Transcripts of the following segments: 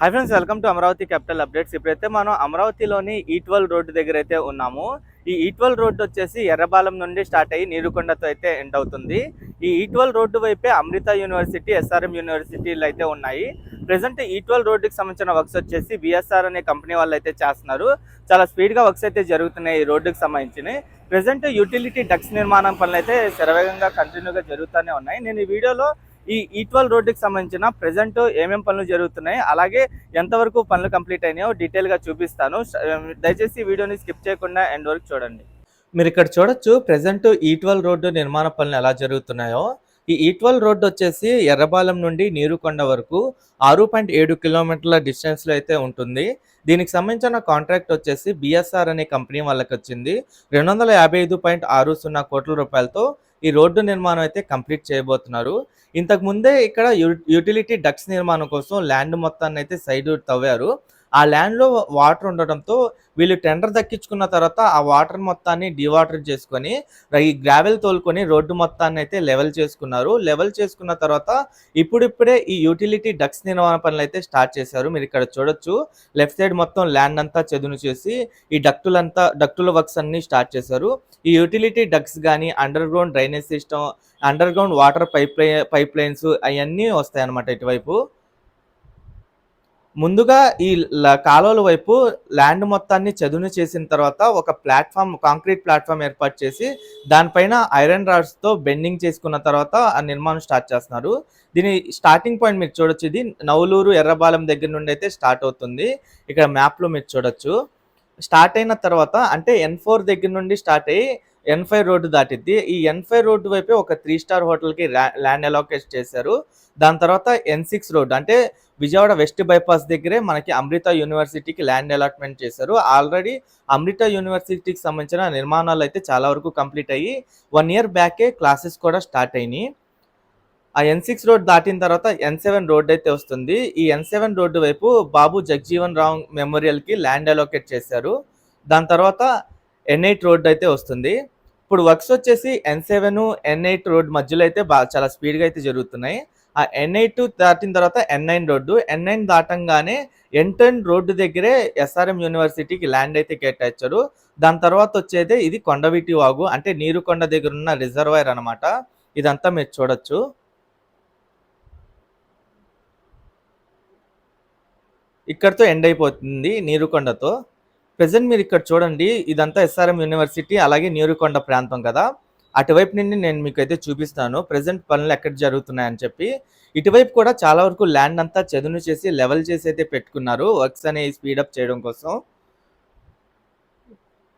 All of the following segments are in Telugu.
Hi friends welcome to Amaravati capital updates. ఇప్పుడైతే మనం అమరావతిలోని e ఈట్వల్ రోడ్డు దగ్గర అయితే ఉన్నాము. ఈ e ఈట్వల్ రోడ్డు వచ్చేసి ఎర్రబాలం నుండి స్టార్ట్ అయ్యి నీరుకొండతో అయితే ఎండ్ అవుతుంది. ఈ e ఈట్వల్ రోడ్డు వైపే అమృత యూనివర్సిటీ, ఎస్ఆర్ఎం యూనివర్సిటీలు అయితే ఉన్నాయి. ప్రెసెంట్ ఈట్వల్ రోడ్డుకి సంబంధించిన వర్క్స్ వచ్చేసి బిఎస్ఆర్ అనే కంపెనీ వాళ్ళు అయితే చేస్తున్నారు. చాలా స్పీడ్‌గా వర్క్స్ అయితే జరుగుతున్నాయి ఈ రోడ్డుకి సంబంధించినయి. ప్రెసెంట్ యూటిలిటీ డక్స్ నిర్మాణం పనులు అయితే శరవేగంగా కంటిన్యూగా జరుగుతూనే ఉన్నాయి. నేను ఈ వీడియోలో ఈ e ఈట్వల్ రోడ్డుకి సంబంధించిన ప్రజెంట్ ఏమేం పనులు జరుగుతున్నాయి, అలాగే ఎంతవరకు పనులు కంప్లీట్ అయినాయో డీటెయిల్‌గా చూపిస్తాను. దయచేసి వీడియోని స్కిప్ చేయకుండా ఎండ్ వరకు చూడండి. మీరు ఇక్కడ చూడొచ్చు ప్రజెంట్ ఈట్వల్ e రోడ్డు నిర్మాణ పనులు ఎలా జరుగుతున్నాయో. ఈ e ఈట్వల్ రోడ్డు వచ్చేసి ఎర్రబాలెం నుండి నీరుకొండ వరకు 6.7 కిలోమీటర్ల డిస్టెన్స్‌లో అయితే ఉంటుంది. దీనికి సంబంధించిన కాంట్రాక్ట్ వచ్చేసి బిఎస్ఆర్ అనే కంపెనీ వాళ్ళకి వచ్చింది రెండు కోట్ల రూపాయలతో ఈ రోడ్డు నిర్మాణం అయితే కంప్లీట్ చేయబోతున్నారు. ఇంతకు ముందే ఇక్కడ యు యుటిలిటీ నిర్మాణం కోసం ల్యాండ్ మొత్తాన్ని అయితే సైడ్ తవ్వారు. ఆ ల్యాండ్‌లో వాటర్ ఉండటంతో వీళ్ళు టెండర్ దక్కించుకున్న తర్వాత ఆ వాటర్ మొత్తాన్ని డీవాటర్ చేసుకొని ఈ గ్రావెల్ తోలుకొని రోడ్డు మొత్తాన్ని అయితే లెవెల్ చేసుకున్నారు. లెవెల్ చేసుకున్న తర్వాత ఇప్పుడిప్పుడే ఈ యుటిలిటీ డక్స్ నిర్మాణ పనులు అయితే స్టార్ట్ చేశారు. మీరు ఇక్కడ చూడొచ్చు. లెఫ్ట్ సైడ్ మొత్తం ల్యాండ్ అంతా చదును చేసి ఈ డక్టులంతా డక్టుల వర్క్స్ అన్ని స్టార్ట్ చేశారు. ఈ యుటిలిటీ డక్స్ కానీ underground drainage system, underground water pipe pipelines అయన్నీ వస్తాయన్నమాట ఇటువైపు. ముందుగా ఈ ల కాలువల వైపు ల్యాండ్ మొత్తాన్ని చదును చేసిన తర్వాత ఒక ప్లాట్ఫామ్ కాంక్రీట్ ప్లాట్ఫామ్ ఏర్పాటు చేసి దానిపైన ఐరన్ రాడ్స్‌తో బెండింగ్ చేసుకున్న తర్వాత ఆ నిర్మాణం స్టార్ట్ చేస్తున్నారు. దీని స్టార్టింగ్ పాయింట్ మీరు చూడొచ్చు ఇది నవలూరు, ఎర్రబాలెం దగ్గర నుండి అయితే స్టార్ట్ అవుతుంది. ఇక్కడ మ్యాప్‌లో మీరు చూడొచ్చు. స్టార్ట్ అయిన తర్వాత అంటే ఎన్ ఫోర్ దగ్గర నుండి స్టార్ట్ అయ్యి ఎన్ఫై రోడ్డు దాటిద్ది. ఈ ఎన్ఫై రోడ్డు వైపే ఒక త్రీ స్టార్ హోటల్‌కి ల్యాండ్ అలోకేట్ చేశారు. దాని తర్వాత ఎన్6 రోడ్ అంటే విజయవాడ వెస్ట్ బైపాస్ దగ్గరే మనకి అమృత యూనివర్సిటీకి ల్యాండ్ అలాట్‌మెంట్ చేశారు. ఆల్రెడీ అమృత యూనివర్సిటీకి సంబంధించిన నిర్మాణాలు అయితే చాలా వరకు కంప్లీట్ అయ్యి వన్ ఇయర్ బ్యాకే క్లాసెస్ కూడా స్టార్ట్ అయినాయి. ఆ ఎన్6 రోడ్ దాటిన తర్వాత ఎన్ సెవెన్ రోడ్ అయితే వస్తుంది. ఈ ఎన్ సెవెన్ రోడ్డు వైపు బాబు జగజీవన్ రావు మెమోరియల్‌కి ల్యాండ్ అలోకేట్ చేశారు. దాని తర్వాత ఎన్8 రోడ్ అయితే వస్తుంది. ఇప్పుడు వర్క్స్ వచ్చేసి ఎన్7, ఎన్8 రోడ్ మధ్యలో అయితే బాగా చాలా స్పీడ్‌గా అయితే జరుగుతున్నాయి. ఆ ఎన్8 దాటిన తర్వాత ఎన్9 రోడ్డు. ఎన్9 దాటంగానే ఎన్10 రోడ్డు దగ్గరే ఎస్ఆర్ఎం యూనివర్సిటీకి ల్యాండ్ అయితే కేటాయించారు. దాని తర్వాత వచ్చేది ఇది కొండవీటి వాగు అంటే నీరుకొండ దగ్గర ఉన్న రిజర్వాయర్ అనమాట ఇదంతా మీరు చూడొచ్చు. ఇక్కడతో ఎండ్ అయిపోతుంది నీరుకొండతో. ప్రజెంట్ మీరు ఇక్కడ చూడండి ఇదంతా ఎస్ఆర్ఎం యూనివర్సిటీ అలాగే నీరుకొండ ప్రాంతం కదా! అటువైపు నుండి నేను మీకు అయితే చూపిస్తాను. ప్రజెంట్ పనులు ఎక్కడ జరుగుతున్నాయని చెప్పి. ఇటువైపు కూడా చాలా వరకు ల్యాండ్ అంతా చదును చేసి లెవెల్ చేసి అయితే పెట్టుకున్నారు. వర్క్స్ అనేవి స్పీడప్ చేయడం కోసం.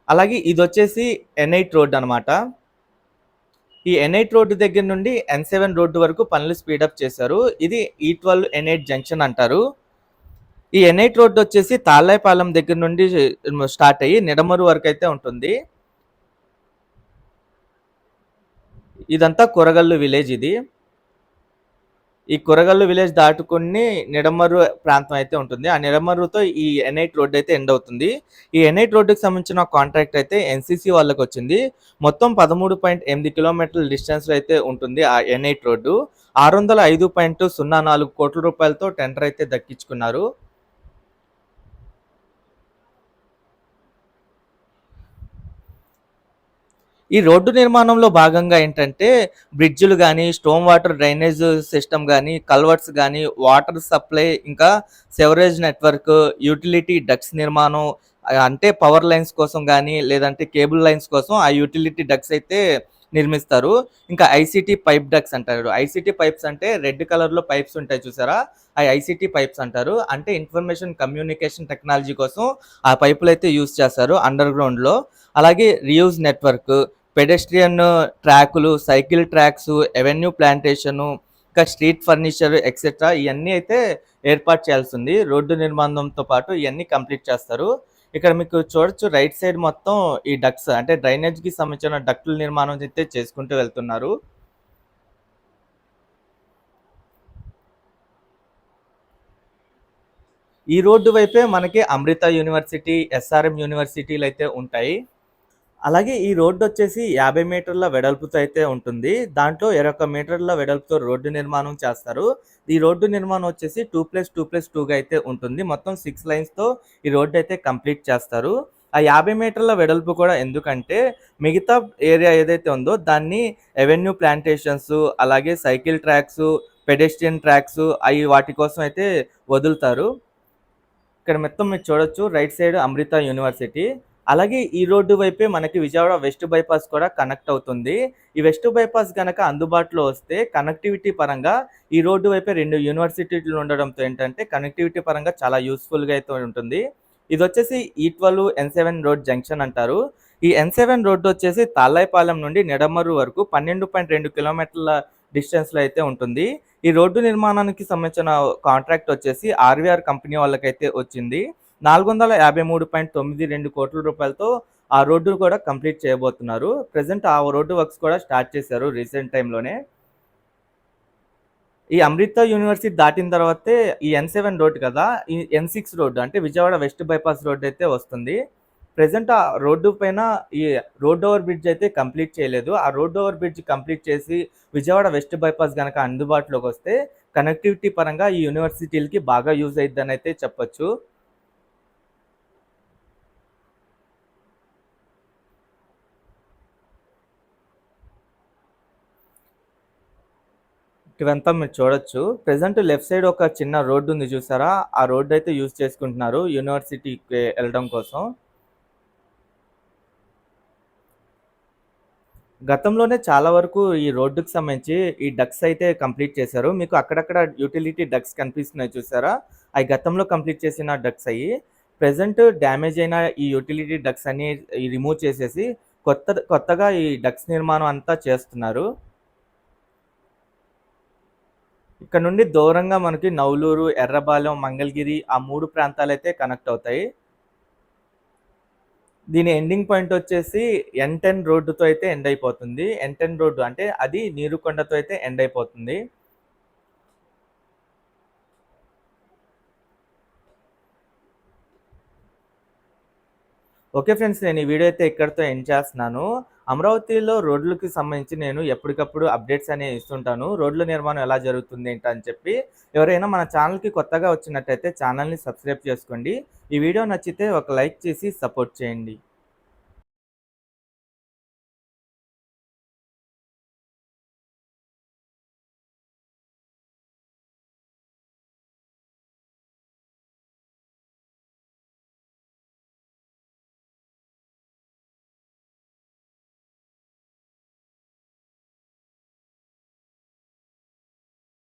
అలాగే ఇది వచ్చేసి ఎన్ఐట్ రోడ్ అన్నమాట. ఈ ఎన్ఐట్ రోడ్డు దగ్గర నుండి ఎన్ సెవెన్ రోడ్డు వరకు పనులు స్పీడప్ చేశారు. ఇది ఈ12 ఎన్8 జంక్షన్ అంటారు. ఈ ఎన్ఐట్ రోడ్డు వచ్చేసి తాళ్ళాయిపాలెం దగ్గర నుండి స్టార్ట్ అయ్యి నిడమరు వరకు అయితే ఉంటుంది. ఇదంతా కూరగల్లు విలేజ్ ఇది. ఈ కూరగల్లు విలేజ్ దాటుకుని నిడమరు ప్రాంతం అయితే ఉంటుంది. ఆ నిడమరుతో ఈ ఎన్ఐట్ రోడ్ అయితే ఎండ్ అవుతుంది. ఈ ఎన్ఐట్ రోడ్డుకి సంబంధించిన కాంట్రాక్ట్ అయితే ఎన్‌సీసీ వాళ్ళకొచ్చింది. మొత్తం 13.8 కిలోమీటర్ల డిస్టెన్స్‌లో అయితే ఉంటుంది ఆ ఎన్ఐట్ రోడ్డు. 605.04 కోట్ల రూపాయలతో టెండర్ అయితే దక్కించుకున్నారు. ఈ రోడ్డు నిర్మాణంలో భాగంగా ఏంటంటే బ్రిడ్జ్‌లు కానీ స్టోమ్ వాటర్ డ్రైనేజ్ సిస్టమ్ కానీ కల్వర్ట్స్ కానీ వాటర్ సప్లై ఇంకా సెవరేజ్ నెట్వర్క్, యూటిలిటీ డక్స్ నిర్మాణం అంటే పవర్ లైన్స్ కోసం కానీ లేదంటే కేబుల్ లైన్స్ కోసం ఆ యుటిలిటీ డక్స్ అయితే నిర్మిస్తారు. ఇంకా ఐసీటీ పైప్ డక్స్ అంటారు. ఐసీటీ పైప్స్ అంటే రెడ్ కలర్‌లో పైప్స్ ఉంటాయి చూసారా? ఆ ఐసీటీ పైప్స్ అంటారు. అంటే ఇన్ఫర్మేషన్ కమ్యూనికేషన్ టెక్నాలజీ కోసం ఆ పైపులైతే యూజ్ చేస్తారు అండర్ గ్రౌండ్‌లో. అలాగే రియూజ్ నెట్వర్క్, పెడెస్ట్రియన్ ట్రాకులు, సైకిల్ ట్రాక్స్, ఎవెన్యూ ప్లాంటేషను, ఇంకా స్ట్రీట్ ఫర్నిచర్ ఎక్సెట్రా ఇవన్నీ అయితే ఏర్పాటు చేయాల్సింది. రోడ్డు నిర్మాణంతో పాటు ఇవన్నీ కంప్లీట్ చేస్తారు. ఇక్కడ మీకు చూడొచ్చు రైట్ సైడ్ మొత్తం ఈ డక్స్ అంటే డ్రైనేజ్‌కి సంబంధించిన డక్టుల నిర్మాణం అయితే చేసుకుంటూ వెళ్తున్నారు. ఈ రోడ్డు వైపే మనకి అమృత యూనివర్సిటీ, ఎస్ఆర్ఎం యూనివర్సిటీలు అయితే ఉంటాయి. అలాగే ఈ రోడ్డు వచ్చేసి యాభై మీటర్ల వెడల్పుతో అయితే ఉంటుంది. దాంట్లో ఇరవై మీటర్ల వెడల్పుతో రోడ్డు నిర్మాణం చేస్తారు. ఈ రోడ్డు నిర్మాణం వచ్చేసి టూ ప్లస్ టూ ప్లస్ టూగా అయితే ఉంటుంది. మొత్తం సిక్స్ లైన్స్తో ఈ రోడ్డు అయితే కంప్లీట్ చేస్తారు. ఆ యాభై మీటర్ల వెడల్పు కూడా ఎందుకంటే మిగతా ఏరియా ఏదైతే ఉందో దాన్ని ఎవెన్యూ ప్లాంటేషన్స్ అలాగే సైకిల్ ట్రాక్స్ పెడెస్ట్రియన్ ట్రాక్స్ అవి వాటి కోసం అయితే వదులుతారు. ఇక్కడ మొత్తం మీరు చూడొచ్చు. Right side Amrita university. అలాగే ఈ రోడ్డు వైపే మనకి విజయవాడ వెస్ట్ బైపాస్ కూడా కనెక్ట్ అవుతుంది. ఈ వెస్ట్ బైపాస్ కనుక అందుబాటులో వస్తే కనెక్టివిటీ పరంగా ఈ రోడ్డు వైపే రెండు యూనివర్సిటీలు ఉండడంతో ఏంటంటే కనెక్టివిటీ పరంగా చాలా యూస్ఫుల్గా అయితే ఉంటుంది. ఇది వచ్చేసి ఈ twelve N seven road junction అంటారు. ఈ ఎన్ సెవెన్ రోడ్డు వచ్చేసి తాళ్ళాయిపాలెం నుండి నిడమరు వరకు పన్నెండు పాయింట్ రెండు కిలోమీటర్ల డిస్టెన్స్లో అయితే ఉంటుంది. ఈ రోడ్డు నిర్మాణానికి సంబంధించిన కాంట్రాక్ట్ వచ్చేసి ఆర్వీఆర్ కంపెనీ వాళ్ళకైతే వచ్చింది. నాలుగు వందల యాభై మూడు పాయింట్ తొమ్మిది రెండు కోట్ల రూపాయలతో ఆ రోడ్డు కూడా కంప్లీట్ చేయబోతున్నారు. ప్రజెంట్ ఆ రోడ్డు వర్క్స్ కూడా స్టార్ట్ చేశారు రీసెంట్ టైంలోనే. ఈ అమృత యూనివర్సిటీ దాటిన తర్వాతే ఈ ఎన్ సెవెన్ రోడ్ కదా ఈ ఎన్ సిక్స్ రోడ్డు అంటే విజయవాడ వెస్ట్ బైపాస్ రోడ్ అయితే వస్తుంది. ప్రజెంట్ ఆ రోడ్డు పైన ఈ రోడ్ ఓవర్ బ్రిడ్జ్ అయితే కంప్లీట్ చేయలేదు. ఆ రోడ్ ఓవర్ బ్రిడ్జ్ కంప్లీట్ చేసి విజయవాడ వెస్ట్ బైపాస్ కనుక అందుబాటులోకి వస్తే కనెక్టివిటీ పరంగా ఈ యూనివర్సిటీలకి బాగా యూజ్ అయిద్దని అయితే చెప్పొచ్చు. ఇవంతా మీరు చూడొచ్చు. ప్రజెంట్ లెఫ్ట్ సైడ్ ఒక చిన్న రోడ్డు ఉంది చూసారా? ఆ రోడ్డు అయితే యూజ్ చేసుకుంటున్నారు యూనివర్సిటీకి వెళ్ళడం కోసం. గతంలోనే చాలా వరకు ఈ రోడ్డుకి సంబంధించి ఈ డక్స్ అయితే కంప్లీట్ చేశారు. మీకు అక్కడక్కడ యూటిలిటీ డక్స్ కనిపిస్తున్నాయి చూసారా? అవి గతంలో కంప్లీట్ చేసిన డక్స్ అయ్యి ప్రజెంట్ డ్యామేజ్ అయిన ఈ యూటిలిటీ డక్స్ అన్ని రిమూవ్ చేసేసి కొత్త కొత్తగా ఈ డక్స్ నిర్మాణం అంతా చేస్తున్నారు. ఇక్కడ నుండి దూరంగా మనకి నవలూరు ఎర్రబాలెం మంగళగిరి ఆ మూడు ప్రాంతాలు అయితే కనెక్ట్ అవుతాయి. దీని ఎండింగ్ పాయింట్ వచ్చేసి ఎన్ టెన్ రోడ్డుతో అయితే ఎండ్ అయిపోతుంది. ఎన్ టెన్ రోడ్డు అంటే అది నీరుకొండతో అయితే ఎండ్ అయిపోతుంది. ఓకే ఫ్రెండ్స్ నేను ఈ వీడియో అయితే ఇక్కడితో ఎండ్ చేస్తున్నాను. అమరావతిలో రోడ్లకి సంబంధించి నేను ఎప్పటికప్పుడు అప్డేట్స్ అనేవి ఇస్తుంటాను. రోడ్ల నిర్మాణం ఎలా జరుగుతుంది ఏంటని చెప్పి ఎవరైనా మన ఛానల్కి కొత్తగా వచ్చినట్టయితే ఛానల్ని సబ్స్క్రైబ్ చేసుకోండి. ఈ వీడియో నచ్చితే ఒక లైక్ చేసి సపోర్ట్ చేయండి.